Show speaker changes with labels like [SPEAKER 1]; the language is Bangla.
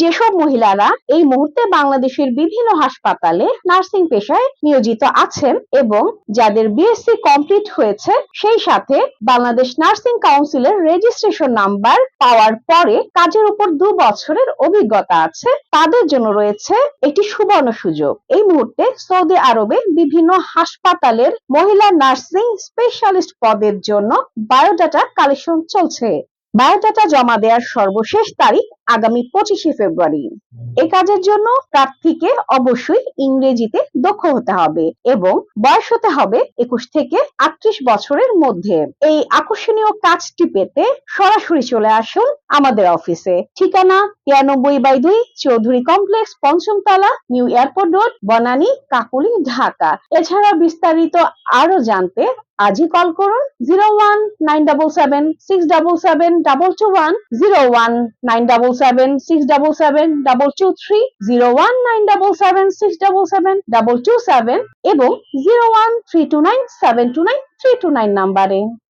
[SPEAKER 1] যেসব মহিলারা এই মুহূর্তে বাংলাদেশের বিভিন্ন হাসপাতালে নার্সিং পেশায় নিয়োজিত আছেন এবং যাদের বিএসসি কমপ্লিট হয়েছে, সেই সাথে বাংলাদেশ নার্সিং কাউন্সিলের রেজিস্ট্রেশন নাম্বার পাওয়ার পরে কাজের উপর দু বছরের অভিজ্ঞতা আছে, তাদের জন্য রয়েছে একটি সুবর্ণ সুযোগ। এই মুহূর্তে সৌদি আরবে বিভিন্ন হাসপাতালের মহিলা নার্সিং স্পেশালিস্ট পদের জন্য বায়োডাটা কালেকশন চলছে। বায়োডাটা জমা দেওয়ার সর্বশেষ তারিখ আগামী পঁচিশে ফেব্রুয়ারি। এ কাজের জন্য প্রার্থীকে অবশ্যই ইংরেজিতে দক্ষ হতে হবে এবং বয়স হতে হবে একুশ থেকে আটত্রিশ বছরের মধ্যে। এই আকর্ষণীয় কাজটি পেতে সরাসরি চলে আসুন আমাদের অফিসে। ঠিকানা তিরানব্বই বাই দুই Chowdhury complex, পঞ্চমতলা, new airport road, Banani, Kakoli, Dhaka. এছাড়া বিস্তারিত আরও জানতে আজই কল করুন zero one nine double seven six double seven double two one zero one nine double seven six double seven double two three zero one nine double seven six double seven double two seven এবং zero one three two nine seven two nine three two nine নাম্বারে